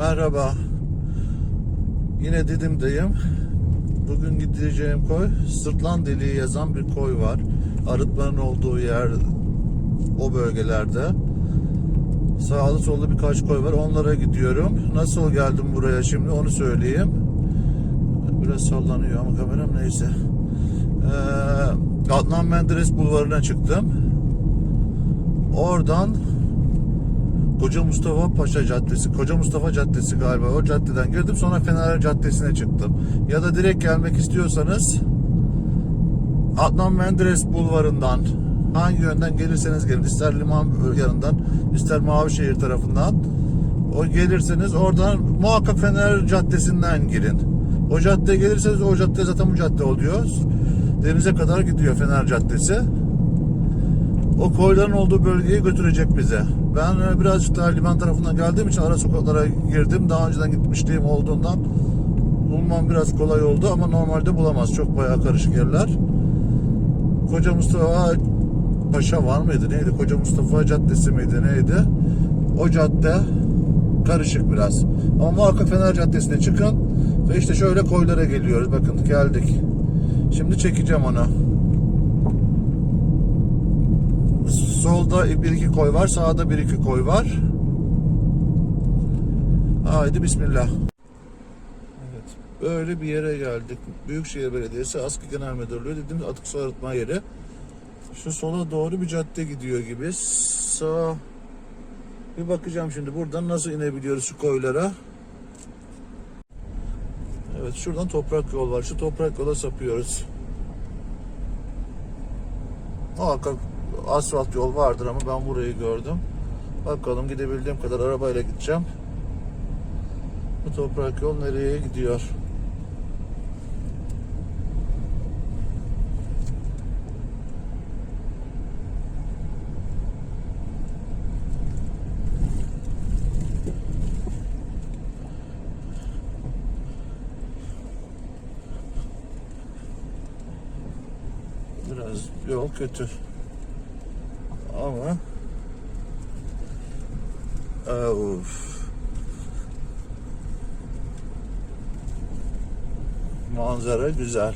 Merhaba. Yine Didim'deyim. Bugün gideceğim koy Sırtlan Deliği yazan bir koy var. Arıtmanın olduğu yer o bölgelerde. Sağlı sollu birkaç koy var. Onlara gidiyorum. Nasıl geldim buraya şimdi onu söyleyeyim. Biraz sallanıyor ama kameram neyse. Ee, Adnan Menderes Bulvarı'na çıktım. Oradan Koca Mustafa Paşa Caddesi, Koca Mustafa Caddesi galiba o caddeden girdim sonra Fener Caddesi'ne çıktım. Ya da direkt gelmek istiyorsanız Adnan Menderes Bulvarı'ndan hangi yönden gelirseniz gelin ister liman yanından ister Mavişehir tarafından o gelirseniz oradan muhakkak Fener Caddesi'nden girin. O caddeye gelirseniz o cadde zaten bu cadde oluyor. Denize kadar gidiyor Fener Caddesi o koyların olduğu bölgeye götürecek bize. Ben e, birazcık daha liman tarafından geldiğim için ara sokaklara girdim. Daha önceden gitmişliğim olduğundan bulmam biraz kolay oldu ama normalde bulamaz. Çok bayağı karışık yerler. Koca Mustafa Paşa var mıydı? Neydi? Koca Mustafa Caddesi miydi? Neydi? O cadde karışık biraz. Ama muhakkak Fener Caddesi'ne çıkın ve işte şöyle koylara geliyoruz. Bakın geldik. Şimdi çekeceğim onu. Solda bir iki koy var, sağda bir iki koy var. Haydi bismillah. Evet, böyle bir yere geldik. Büyükşehir Belediyesi Askı Genel Müdürlüğü dediğimiz atık su arıtma yeri. Şu sola doğru bir cadde gidiyor gibi. Sağ bir bakacağım şimdi buradan nasıl inebiliyoruz şu koylara. Evet şuradan toprak yol var. Şu toprak yola sapıyoruz. Muhakkak asfalt yol vardır ama ben burayı gördüm. Bakalım gidebildiğim kadar arabayla gideceğim. Bu toprak yol nereye gidiyor? Biraz yol kötü. Ama of. Manzara güzel.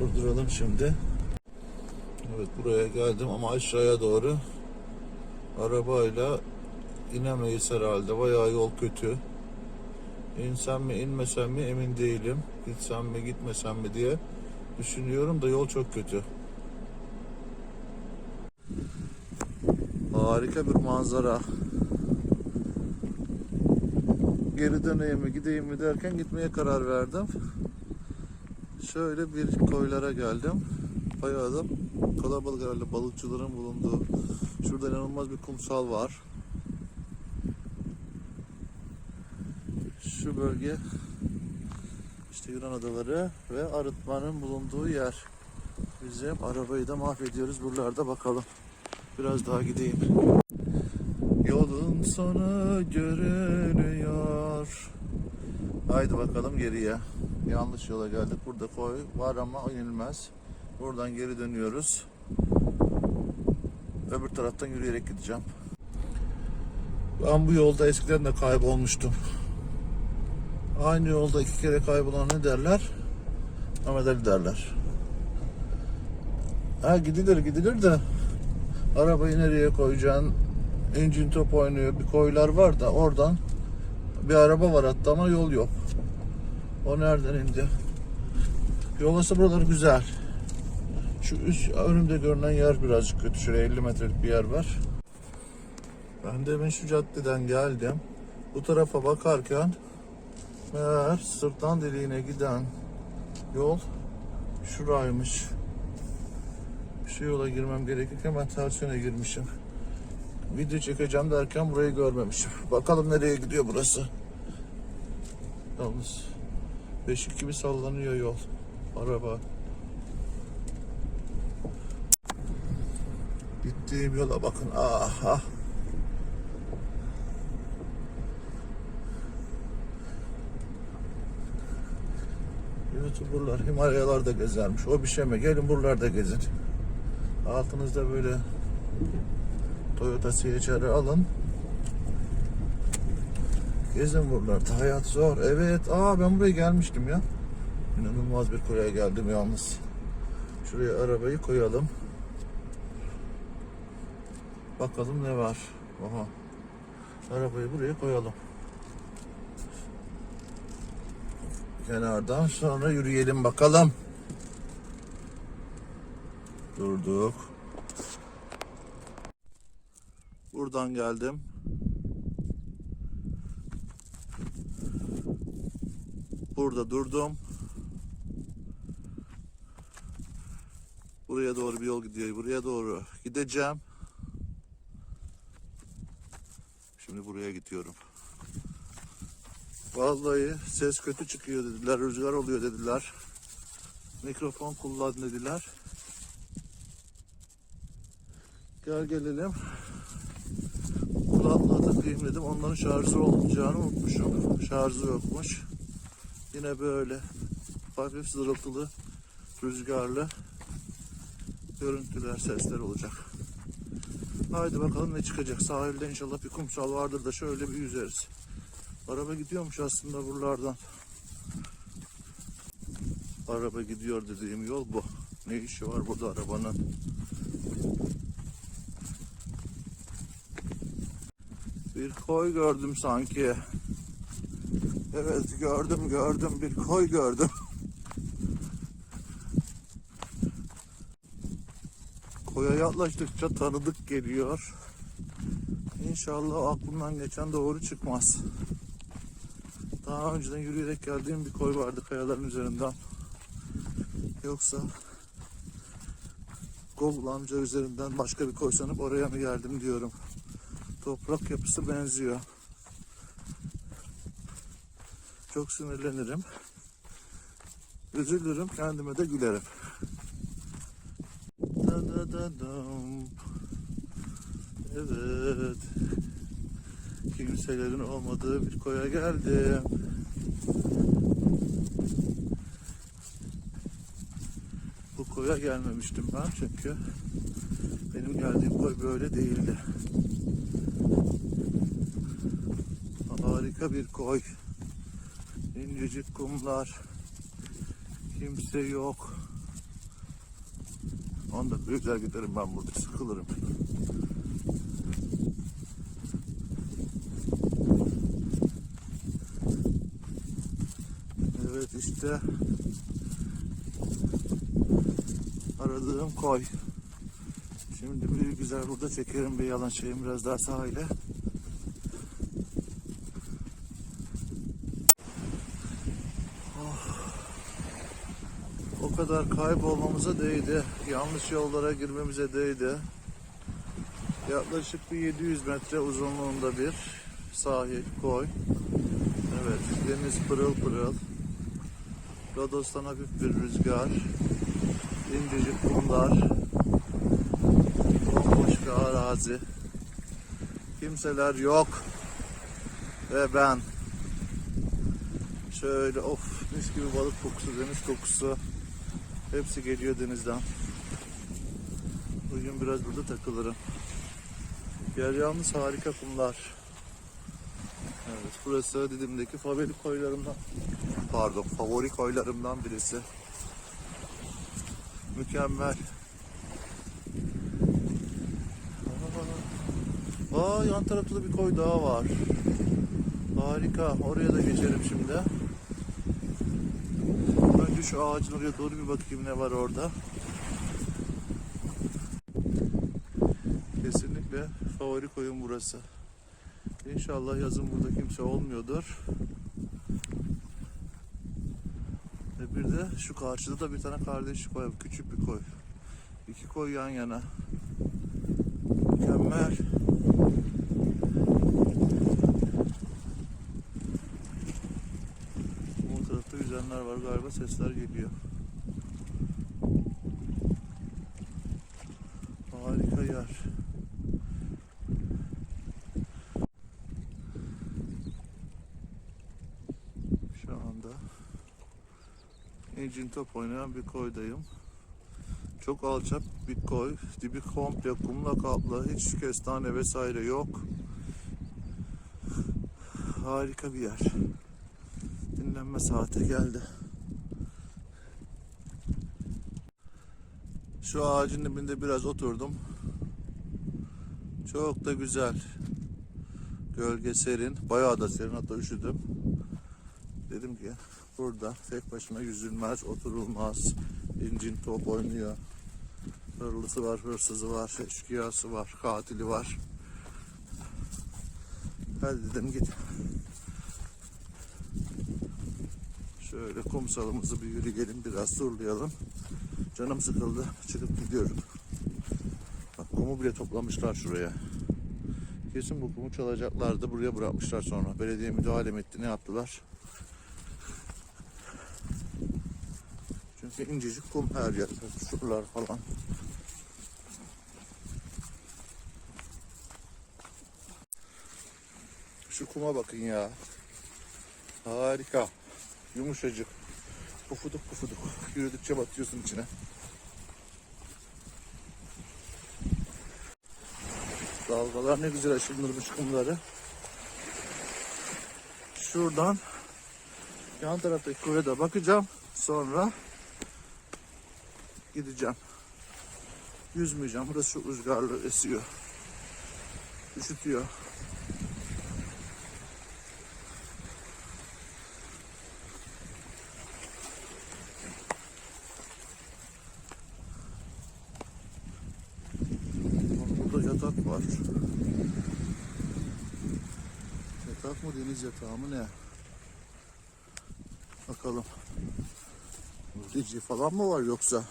Durduralım şimdi. Evet buraya geldim ama aşağıya doğru arabayla inemeyiz herhalde. Bayağı yol kötü. İnsem mi inmesem mi emin değilim. Gitsem mi gitmesem mi diye düşünüyorum da yol çok kötü. Harika bir manzara. Geri döneyim mi gideyim mi derken gitmeye karar verdim. Şöyle bir koylara geldim. Bayağı da kalabalık herhalde balıkçıların bulunduğu. Şurada inanılmaz bir kumsal var. Şu bölge işte Yunan adaları ve arıtmanın bulunduğu yer. Bizim arabayı da mahvediyoruz buralarda bakalım. Biraz daha gideyim. Yolun sonu görünüyor. Haydi bakalım geriye. Yanlış yola geldik. Burada koy var ama inilmez. Buradan geri dönüyoruz. Öbür taraftan yürüyerek gideceğim. Ben bu yolda eskiden de kaybolmuştum. Aynı yolda iki kere kaybolan ne derler? Mehmet Ali derler. Ha gidilir gidilir de arabayı nereye koyacaksın? İncin top oynuyor. Bir koylar var da oradan bir araba var hatta ama yol yok. O nereden indi? Yolası buralar güzel. Şu üst önümde görünen yer birazcık kötü. Şuraya 50 metrelik bir yer var. Ben demin şu caddeden geldim. Bu tarafa bakarken Meğer sırtlan deliğine giden yol şuraymış. Şu yola girmem gerekirken ben ters yöne girmişim. Video çekeceğim derken burayı görmemişim. Bakalım nereye gidiyor burası. Yalnız beşik gibi sallanıyor yol. Araba. Gittiğim yola bakın. Ah. YouTuberlar Himalayalarda gezermiş. O bir şey mi? Gelin buralarda gezin. Altınızda böyle Toyota CHR'ı alın. Gezin buralarda. Hayat zor. Evet. Aa ben buraya gelmiştim ya. İnanılmaz bir koya geldim yalnız. Şuraya arabayı koyalım. Bakalım ne var. Aha. Arabayı buraya koyalım. Kenardan sonra yürüyelim bakalım. Durduk. Buradan geldim. Burada durdum. Buraya doğru bir yol gidiyor. Buraya doğru gideceğim. Şimdi buraya gidiyorum. Vallahi ses kötü çıkıyor dediler. Rüzgar oluyor dediler. Mikrofon kullan dediler. Gel gelelim. Kulaklığa takayım dedim. Onların şarjı olacağını unutmuşum. Şarjı yokmuş. Yine böyle hafif zırıltılı, rüzgarlı görüntüler, sesler olacak. Haydi bakalım ne çıkacak. Sahilde inşallah bir kumsal vardır da şöyle bir yüzeriz. Araba gidiyormuş aslında buralardan. Araba gidiyor dediğim yol bu. Ne işi var burada arabanın? Bir koy gördüm sanki. Evet gördüm gördüm bir koy gördüm. Koya yaklaştıkça tanıdık geliyor. İnşallah aklımdan geçen doğru çıkmaz. Daha önceden yürüyerek geldiğim bir koy vardı kayaların üzerinden. Yoksa Google amca üzerinden başka bir koy sanıp oraya mı geldim diyorum. Toprak yapısı benziyor. Çok sinirlenirim. Üzülürüm, kendime de gülerim. Da da da dam. Evet. Kimselerin olmadığı bir koya geldim. Bu koya gelmemiştim ben çünkü benim geldiğim koy böyle değildi. Harika bir koy. İncecik kumlar. Kimse yok. 10 dakika güzel giderim ben burada sıkılırım. Evet işte aradığım koy. Şimdi bir güzel burada çekerim bir yalan şeyim biraz daha sahile. O kadar kaybolmamıza değdi. Yanlış yollara girmemize değdi. Yaklaşık bir 700 metre uzunluğunda bir sahil, koy. Evet, deniz pırıl pırıl. Rodos'tan hafif bir rüzgar. İncecik kumlar. Bomboş bir arazi. Kimseler yok. Ve ben. Şöyle of mis gibi balık kokusu, deniz kokusu. Hepsi geliyor denizden. Bugün biraz burada takılırım. Yer yalnız harika kumlar. Evet burası Didim'deki favori koylarımdan pardon favori koylarımdan birisi. Mükemmel. Aa, yan tarafta da bir koy daha var. Harika. Oraya da geçelim şimdi. Önce şu ağacın oraya doğru bir bakayım ne var orada. Kesinlikle favori koyun burası. İnşallah yazın burada kimse olmuyordur. Ve bir de şu karşıda da bir tane kardeş koy, küçük bir koy. İki koy yan yana. Mükemmel. Bu tarafta yüzenler var galiba sesler geliyor. Harika yer. Şu incin top oynayan bir koydayım. Çok alçak bir koy. Dibi komple kumla kaplı. Hiç kestane vesaire yok. Harika bir yer. Dinlenme saati geldi. Şu ağacın dibinde biraz oturdum. Çok da güzel. Gölge serin. Bayağı da serin hatta üşüdüm. Dedim ki burada tek başına yüzülmez, oturulmaz. İncin top oynuyor. Hırlısı var, hırsızı var, eşkıyası var, katili var. Hadi dedim git. Şöyle kumsalımızı bir yürüyelim, biraz turlayalım. Canım sıkıldı, çıkıp gidiyorum. Bak kumu bile toplamışlar şuraya. Kesin bu kumu çalacaklardı, buraya bırakmışlar sonra. Belediye müdahale etti, ne yaptılar? Çünkü incecik kum her yer, şuralar falan. Şu kuma bakın ya. Harika. Yumuşacık. Pufuduk pufuduk. Yürüdükçe batıyorsun içine. Dalgalar ne güzel aşındırmış kumları. Şuradan yan taraftaki koya da bakacağım. Sonra gideceğim. Yüzmeyeceğim. Burası çok rüzgarlı esiyor. Üşütüyor. Burada yatak var. Yatak mı deniz yatağı mı ne? Bakalım. Mülteci falan mı var yoksa?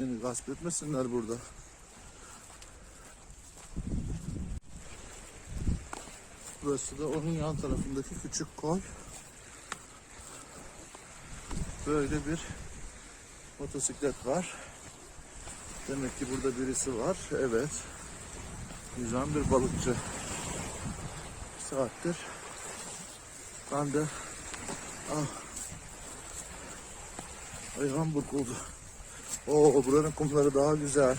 Beni gasp etmesinler burada. Burası da onun yan tarafındaki küçük koy. Böyle bir motosiklet var. Demek ki burada birisi var. Evet. Yüzen bir balıkçı. Bir saattir. Ben de ah, ayağım burkuldu. Oo buranın kumları daha güzel.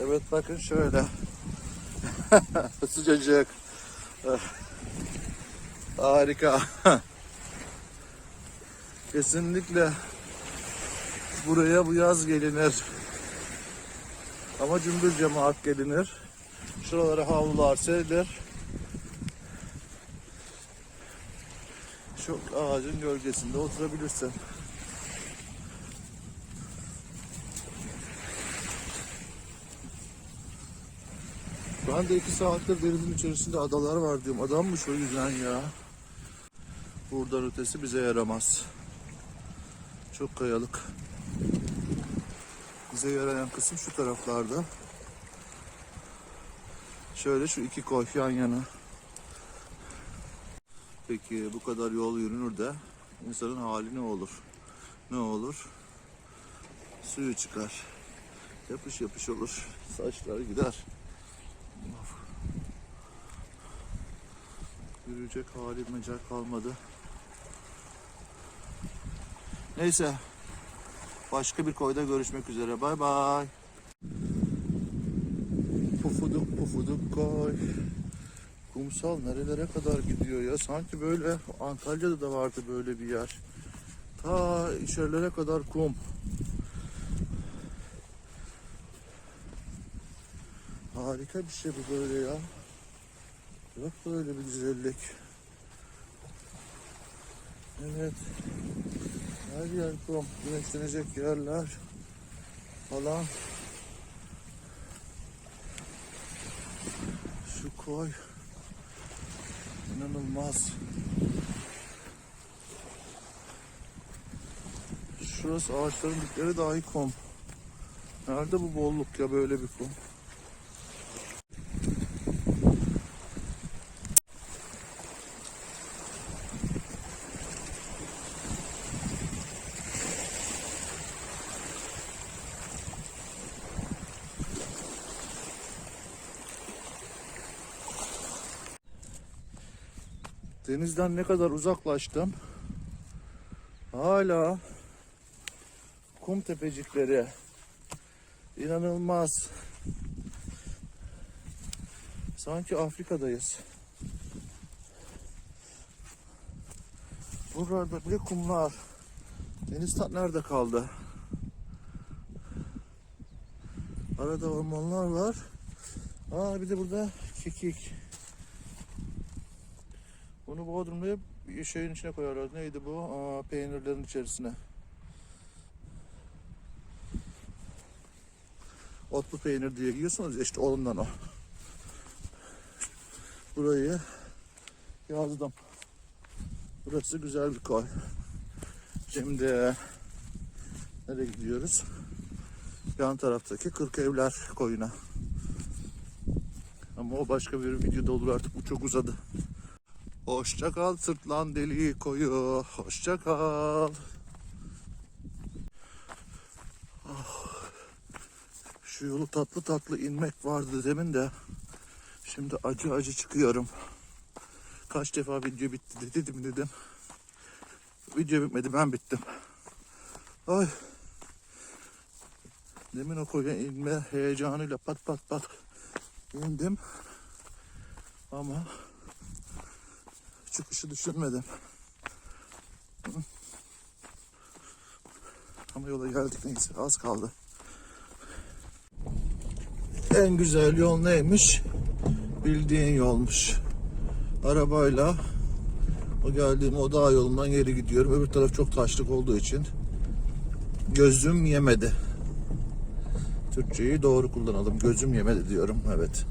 Evet bakın şöyle. Sıcacık. Ah. Harika. Kesinlikle buraya bu yaz gelinir. Ama cümbür cemaat gelinir. Şuralara havlular serilir. Şu ağacın gölgesinde oturabilirsin. Ben de iki saattir denizin içerisinde adalar var diyorum. Adammış o yüzden ya. Buradan ötesi bize yaramaz. Çok kayalık. Bize yarayan kısım şu taraflarda. Şöyle şu iki koy yan yana. Peki bu kadar yol yürünür de insanın hali ne olur? Ne olur? Suyu çıkar. Yapış yapış olur. Saçlar gider. Yürüyecek hali mecal kalmadı. Neyse. Başka bir koyda görüşmek üzere. Bay bay. Pufuduk pufuduk koy. Kumsal nerelere kadar gidiyor ya? Sanki böyle Antalya'da da vardı böyle bir yer. Ta içerilere kadar kum. Harika bir şey bu böyle ya. Bak böyle bir güzellik. Evet. Her yer kum. Güneşlenecek yerler falan. Şu koy. İnanılmaz. Şurası ağaçların dipleri dahi kum. Nerede bu bolluk ya böyle bir kum? Denizden ne kadar uzaklaştım. Hala kum tepecikleri. İnanılmaz. Sanki Afrika'dayız. Buralarda bile kumlar. Deniz tat nerede kaldı? Arada ormanlar var. Aa bir de burada kekik. Bunu Bodrum'da şeyin içine koyarlar. Neydi bu? Aa, peynirlerin içerisine. Otlu peynir diye yiyorsunuz işte ondan o. Burayı yazdım. Burası güzel bir koy. Şimdi nereye gidiyoruz? Yan taraftaki Kırk Evler koyuna. Ama o başka bir videoda olur artık bu çok uzadı. Hoşça kal sırtlan deli koyu. Hoşça kal. Ah. Şu yolu tatlı tatlı inmek vardı demin de. Şimdi acı acı çıkıyorum. Kaç defa video bitti de dedim dedim. Video bitmedi ben bittim. Ay. Demin o koya inme heyecanıyla pat pat pat indim. Ama çıkışı düşünmedim. Ama yola geldik neyse az kaldı. En güzel yol neymiş? Bildiğin yolmuş. Arabayla o geldiğim o dağ yolundan geri gidiyorum. Öbür taraf çok taşlık olduğu için gözüm yemedi. Türkçeyi doğru kullanalım. Gözüm yemedi diyorum. Evet.